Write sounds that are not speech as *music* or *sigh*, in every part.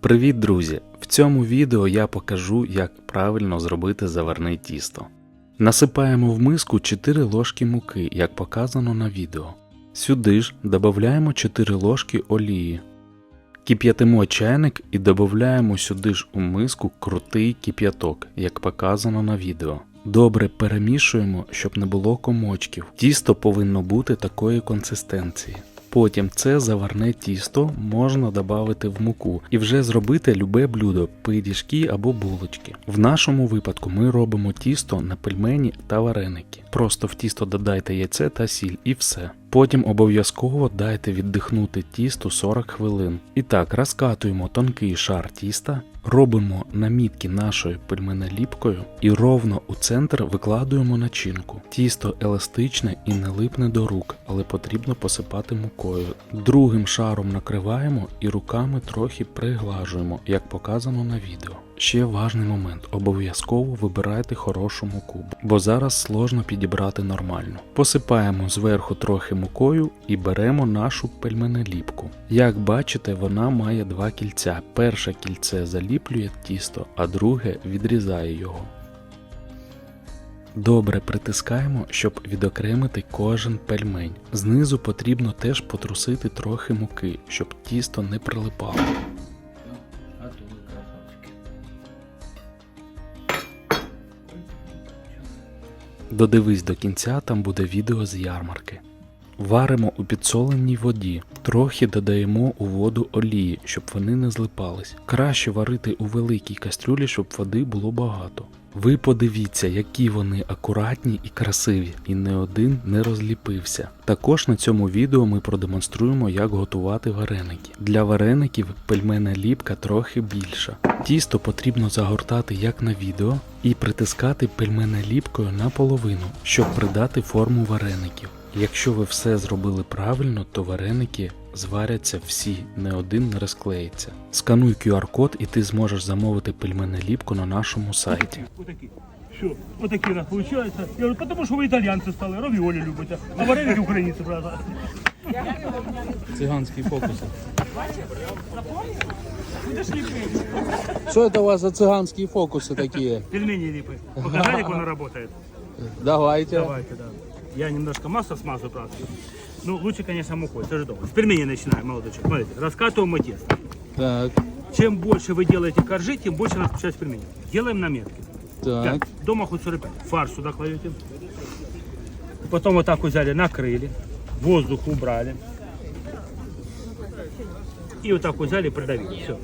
Привіт, друзі! В цьому відео я покажу, як правильно зробити заварне тісто. Насипаємо в миску 4 ложки муки, як показано на відео. Сюди ж додаємо 4 ложки олії. Кип'ятимо чайник і додаємо сюди ж у миску крутий кип'яток, як показано на відео. Добре перемішуємо, щоб не було комочків. Тісто повинно бути такої консистенції. Потім це заварне тісто можна додати в муку і вже зробити любе блюдо, пиріжки або булочки. В нашому випадку ми робимо тісто на пельмені та вареники. Просто в тісто додайте яйце та сіль і все. Потім обов'язково дайте віддихнути тісту 40 хвилин. І так, розкатуємо тонкий шар тіста, робимо намітки нашою пельменеліпкою і ровно у центр викладуємо начинку. Тісто еластичне і не липне до рук, але потрібно посипати мукою. Другим шаром накриваємо і руками трохи приглажуємо, як показано на відео. Ще важний момент: обов'язково вибирайте хорошу муку, бо зараз сложно підібрати нормально. Посипаємо зверху трохи мукою і беремо нашу пельменеліпку. Як бачите, вона має два кільця. Перше кільце заліплює тісто, а друге відрізає його. Добре притискаємо, щоб відокремити кожен пельмень. Знизу потрібно теж потрусити трохи муки, щоб тісто не прилипало. Додивись до кінця, там буде відео з ярмарки. Варимо у підсоленій воді, трохи додаємо у воду олії, щоб вони не злипались. Краще варити у великій кастрюлі, щоб води було багато. Ви подивіться, які вони акуратні і красиві, і не один не розліпився. Також на цьому відео ми продемонструємо, як готувати вареники. Для вареників пельменна ліпка трохи більша. Тісто потрібно загортати як на відео і притискати пельменна ліпкою наполовину, щоб придати форму вареників. Якщо ви все зробили правильно, то вареники зваряться всі, не один не розклеїться. Скануй QR-код і ти зможеш замовити пельменну ліпку на нашому сайті. Вот такие. Все, вот такие у нас получается. Я говорю, потому что вы итальянцы стали, равиоли любите, а вареники украинцы, правда. Циганські фокуси. Що це у вас за циганські фокуси такі? Пельмени липы. Показали, как оно работает? Давайте. Давайте, да. Я немножко масло смазываю, правда. Ну, лучше, конечно, мукой, это же дома. С пельменей начинаем, молодой человек. Смотрите, раскатываем мы тесто. Так, Чем больше вы делаете коржи, тем больше у нас получается пельмени. Делаем наметки. так. Пять. Дома хоть 45. Фарш сюда кладете. Потом вот так вот взяли, накрыли. Воздух убрали. И вот так вот взяли, придавили. Все.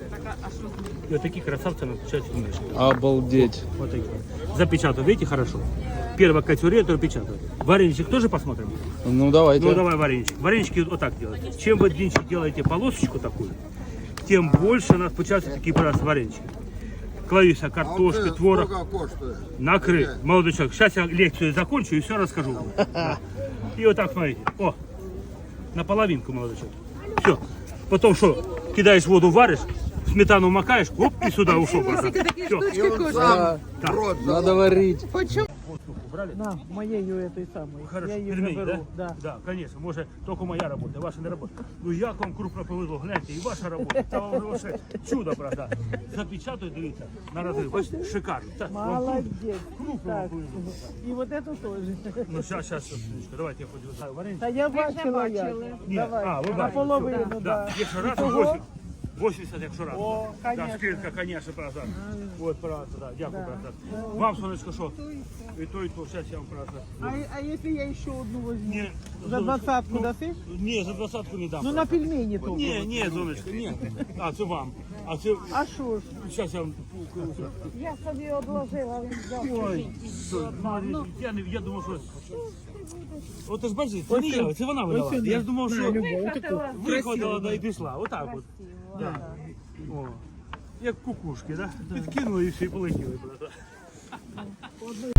И вот такие красавцы получаются мешки. Обалдеть. Вот такие. Запечатывают, видите, хорошо. Первая категория, которую печатают. Вареничек тоже посмотрим? Ну давайте. Ну давай вареничек. Варенички вот так делайте. Чем вы длиннее делаете полосочку такую, тем больше у нас получаются такие просто варенички. Клавиша, картошка, творог. Сколько коштує? Накрыт. Молодой человек, сейчас я лекцию закончу и все расскажу вам. *laughs* Да. И вот так смотрите. О, на половинку, молодой человек. Все. Потом что, кидаешь воду, варишь, сметану макаешь, оп, и сюда ушел. Все. І он сам Да. рот Надо варить. Убрали? На, моєю этой самой. Хорошо, я її заберу. да? Да. Да, конечно. Может, только моя работа, ваша не работа. Ну як вам крупно повезло, гляньте, і ваша робота. Це вам вже чудо, правда. Запечатують, дивіться, на розрив. Бачите, шикарно. Так, вам Молодец. крупно вам Так. повезло. І вот эту тоже. Ну, сейчас, сейчас, секундочку, давайте я хочу знаю, варенье. Та я бачила як. Ні, Давай, а, ви бачите. наполовину, Да, да. якщо раз, Ого. 80, 80, якщо раз. О, Да, конечно. скидка, конечно, правда. Вот, правда, да, дякую, правда. Вам, сонечко, що? І то, і то, зараз я вам, правда. А, а если я еще одну возьму? Ні, За Зоночка, двадцатку ну, даси? Ні, за двадцатку не дам. Ну на пельмені то. Ні, ні, Зоночка, ні. А, це вам. А це, А що ж? зараз я вам... Я собі одложила, він взяв. Ой, що, ну, я, не, я думав, що... От ти ж бачиш, це не я, це вона винувата. Я ж думав, що вихватила да, і пішла. Отак от. Да. О. Як кукушки, да? Підкинули і всі полетіли. просто.